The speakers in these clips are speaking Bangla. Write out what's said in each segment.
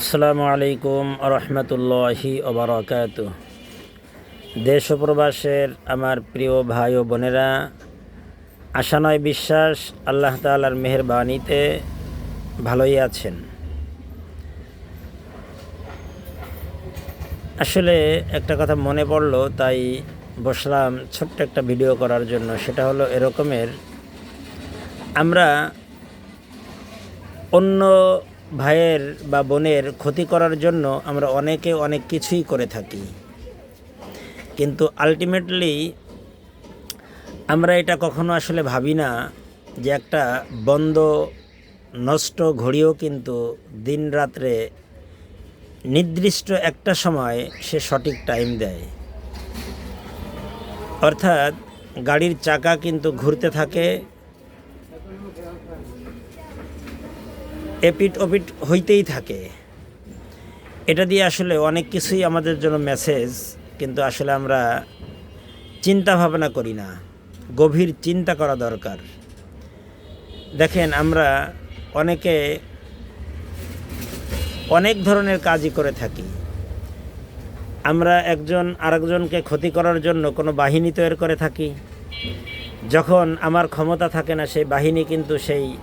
আসসালামু আলাইকুম রহমতুল্লাহি ওবরাকাত দেশ প্রবাসের আমার প্রিয় ভাই ও বোনেরা, আশা নয় বিশ্বাস, আল্লাহ তালার মেহরবানিতে ভালোই আছেন। আসলে একটা কথা মনে পড়ল, তাই বসলাম ছোট্ট একটা ভিডিও করার জন্য, সেটা হলো এরকমের, আমরা অন্য ভাইয়ের বা বোনের ক্ষতি করার জন্য আমরা অনেকে অনেক কিছুই করে থাকি। কিন্তু আলটিমেটলি আমরা এটা কখনো আসলে ভাবি না যে একটা বন্ধ, নষ্ট ঘড়িও কিন্তু দিন রাত্রে নির্দিষ্ট একটা সময় সে সঠিক টাইম দেয়। অর্থাৎ গাড়ির চাকা কিন্তু ঘুরতে থাকে এপিট ওপিট হইতেই থাকে। এটা দিয়ে আসলে অনেক কিছুই আমাদের জন্য মেসেজ কিন্তু আসলে আমরা চিন্তা ভাবনা করি না। গভীর চিন্তা করা দরকার। দেখেন, আমরা অনেকে অনেক ধরনের কাজই করে থাকি। আমরা একজন আরেকজনকে ক্ষতি করার জন্য কোনো বাহিনী তৈরি করে থাকি। যখন আমার ক্ষমতা থাকে না, সেই বাহিনী কিন্তু সেই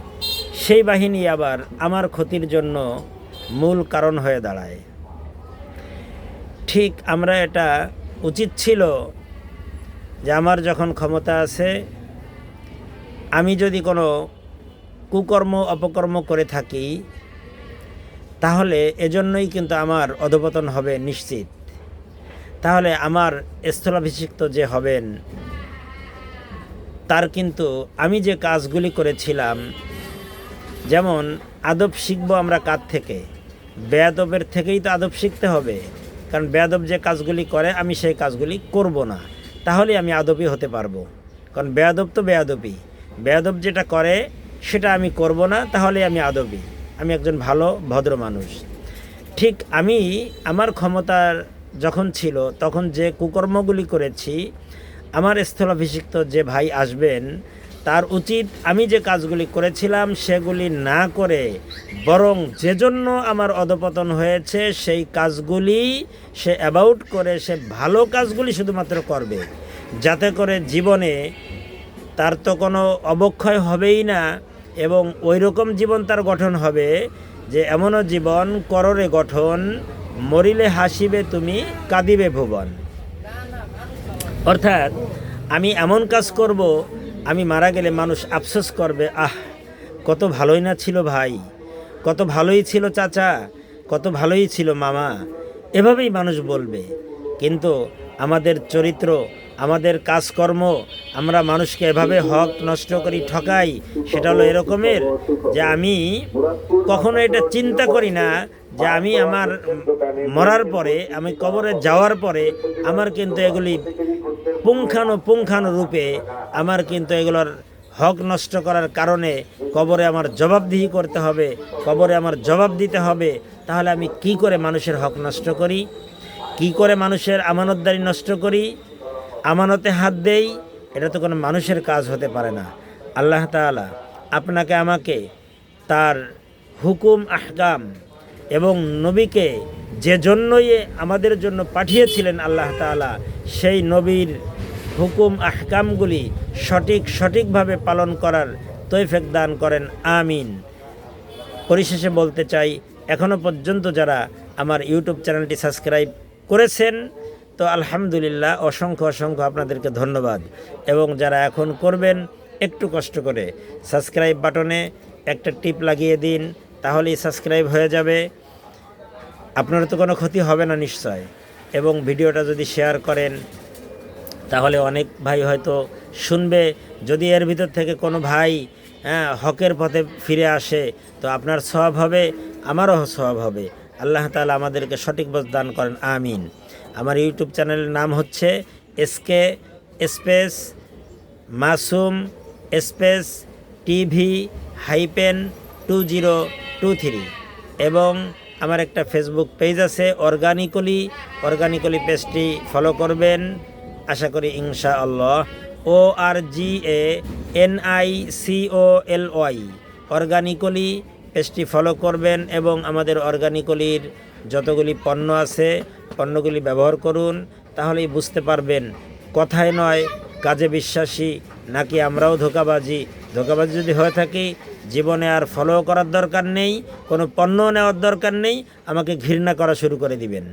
সেই বাহিনী আবার আমার ক্ষতির জন্য মূল কারণ হয়ে দাঁড়ায়। ঠিক আমরা এটা উচিত ছিল যে আমার যখন ক্ষমতা আছে, আমি যদি কোনো কুকর্ম, অপকর্ম করে থাকি, তাহলে এজন্যই কিন্তু আমার অধপতন হবে নিশ্চিত। তাহলে আমার স্থলাভিষিক্ত যে হবেন, তার কিন্তু আমি যে কাজগুলি করেছিলাম যেমন, আদব শিখব আমরা কার থেকে? বেয়াদবের থেকেই তো আদব শিখতে হবে। কারণ বেয়াদব যে কাজগুলি করে, আমি সেই কাজগুলি করব না। তাহলে আমি আদবই হতে পারব। কারণ বেয়াদব তো বেয়াদবই বেয়াদব যেটা করে, সেটা আমি করব না তাহলে আমি আদবই আমি একজন ভালো, ভদ্র মানুষ। ঠিক আমি, আমার ক্ষমতার যখন ছিল, তখন যে কুকর্মগুলি করেছি, আমার স্থলাভিষিক্ত যে ভাই আসবেন তার উচিত আমি যে কাজগুলি করেছিলাম সেগুলি না করে, বরং যে জন্য আমার অধপতন হয়েছে, সেই কাজগুলি সে অ্যাবাউট করে, সে ভালো কাজগুলি শুধুমাত্র করবে। যাতে করে জীবনে তার তো কোনো অবক্ষয় হবেই না, এবং ওই রকম জীবন তার গঠন হবে যে এমনও জীবন কররে গঠন, মরিলে হাসিবে তুমি, কাঁদিবে ভুবন। অর্থাৎ আমি এমন কাজ করব আমি মারা গেলে মানুষ আফসোস করবে, আহ, কত ভালোই না ছিল ভাই, কত ভালোই ছিল চাচা, কত ভালোই ছিল মামা। এভাবেই মানুষ বলবে। কিন্তু আমাদের চরিত্র, আমাদের কাজকর্ম, আমরা মানুষকে এভাবে হক নষ্ট করি, ঠকাই, সেটা হলো এরকমের যে আমি কখনো এটা চিন্তা করি না যে আমি আমার মরার পরে, আমি কবরে যাওয়ার পরে আমার কিন্তু এগুলি পুঙ্খানু পুঙ্খানু রূপে আমার কিন্তু এগুলোর হক নষ্ট করার কারণে কবরে আমার জবাবদিহি করতে হবে, কবরে আমার জবাব দিতে হবে। তাহলে আমি কি করে মানুষের হক নষ্ট করি? কি করে মানুষের আমানতদারি নষ্ট করি? আমানতে হাত দেই? এটা তো কোনো মানুষের কাজ হতে পারে না। আল্লাহ তাআলা আপনাকে আমাকে তার হুকুম, আহকাম এবং নবীকে যে জন্যই আমাদের জন্য পাঠিয়েছিলেন আল্লাহ তাআলা, সেই নবীর হুকুম, আহকামগুলি সঠিক, সঠিকভাবে পালন করার তৈফেক দান করেন, আমিন। পরিশেষে বলতে চাই এখনও পর্যন্ত যারা আমার ইউটিউব চ্যানেলটি সাবস্ক্রাইব করেছেন, তো আলহামদুলিল্লাহ অসংখ্য অসংখ্য আপনাদেরকে ধন্যবাদ। এবং যারা এখন করবেন, একটু কষ্ট করে, সাবস্ক্রাইব বাটনে একটা টিপ লাগিয়ে দিন, তাহলেই সাবস্ক্রাইব হয়ে যাবে। আপনার তো কোনো ক্ষতি হবে না নিশ্চয়। এবং ভিডিওটা যদি শেয়ার করেন, তাহলে অনেক ভাই হয়তো শুনবে। যদি এর ভিতর থেকে কোনো ভাই হ্যাঁ হকের পথে ফিরে আসে, তো আপনার সব হবে, আমারও সব হবে। আল্লাহ তালা আমাদেরকে সঠিক বোধ দান করেন, আমিন। আমার ইউটিউব চ্যানেলের নাম হচ্ছে SK space Masum space TV hyphen two zero two three. এবং আমার একটা ফেসবুক পেজ আছে অর্গানিকলি অর্গানিকলি পেজটি ফলো করবেন, আশা করি ইনশা আল্লাহ O R G A N I C O L Y organically পেজটি ফলো করবেন এবং আমাদের অর্গানিকলির যতগুলি পণ্য আছে, পণ্যগুলি ব্যবহার করুন, তাহলেই বুঝতে পারবেন, কথায় নয়, কাজে বিশ্বাসী, নাকি আমরাও ধোকাবাজি ধোকাবাজি যদি হয়ে থাকি জীবনে আর ফলো করার দরকার নেই, কোনো পণ্য নেওয়ার দরকার নেই, আমাকে ঘৃণা করা শুরু করে দিবেন।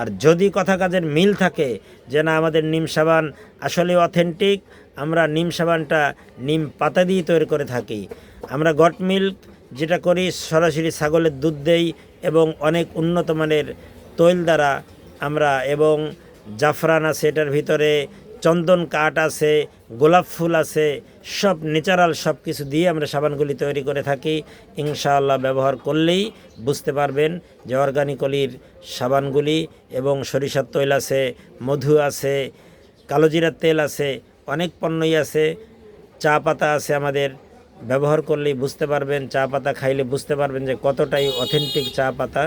আর যদি কথা কাজের মিল থাকে যে না, আমাদের নিম সাবান আসলে অথেন্টিক আমরা নিম সাবানটা নিম পাতা দিয়ে তৈরি করে থাকি। আমরা গট মিল্ক যেটা করি, সরাসরি ছাগলের দুধ দেই এবং অনেক উন্নত মানের তৈল দ্বারা আমরা এবং জাফরান আছে এটার ভিতরে চন্দন কাঠ আছে, গোলাপ ফুল আছে, সব ন্যাচারাল সব কিছু দিয়ে আমরা সাবানগুলি তৈরি করে থাকি। ইনশাআল্লাহ ব্যবহার করলেই বুঝতে পারবেন যে অর্গানিকলির সাবানগুলি এবং সরিষার তৈল আছে, মধু আছে, কালোজিরার তেল আছে, অনেক পণ্যই আছে। চা পাতা আছে আমাদের। ব্যবহার করলেই বুঝতে পারবেন, চা পাতা খাইলে বুঝতে পারবেন যে কতটাই অথেন্টিক চা পাতা।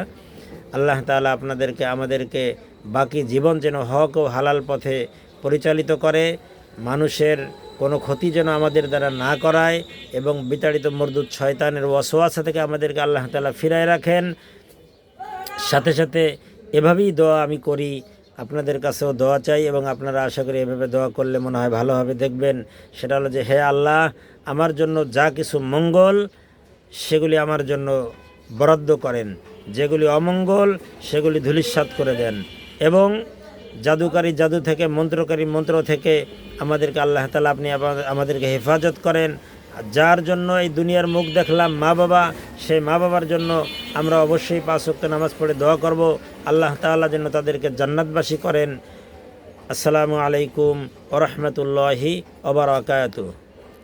আল্লাহ তাআলা আপনাদেরকে, আমাদেরকে বাকি জীবন যেন হক ও হালাল পথে পরিচালিত করে, মানুষের কোনো ক্ষতি যেন আমাদের দ্বারা না করায় এবং বিতাড়িত মরদুদ শয়তানের ওয়াসওয়াসা থেকে আমাদেরকে আল্লাহ তাআলা ফিরায় রাখেন। সাথে সাথে এভাবেই দোয়া আমি করি। আপনাদের কাছেও দোয়া চাই এবং আপনারা আশা করি এভাবে দোয়া করলে মনে হয় ভালোভাবে দেখবেন সেটা হলো যে, হে আল্লাহ, আমার জন্য যা কিছু মঙ্গল, সেগুলি আমার জন্য বরাদ্দ করেন। যেগুলি অমঙ্গল, সেগুলি ধূলিসাৎ করে দেন। এবং জাদুকারী জাদু থেকে, মন্ত্রকারী মন্ত্র থেকে আমাদেরকে আল্লাহ তালা আপনি আমাদেরকে হেফাজত করেন। যার জন্য এই দুনিয়ার মুখ দেখলাম, মা বাবা, সেই মা বাবার জন্য আমরা অবশ্যই পাঁচ ওয়াক্ত নামাজ পড়ে দোয়া করব। আল্লাহ তাআলা যেন তাদেরকে জান্নাতবাসী করেন। আসসালামু আলাইকুম ওরহমতুল্লাহি ওবরাকাতুহ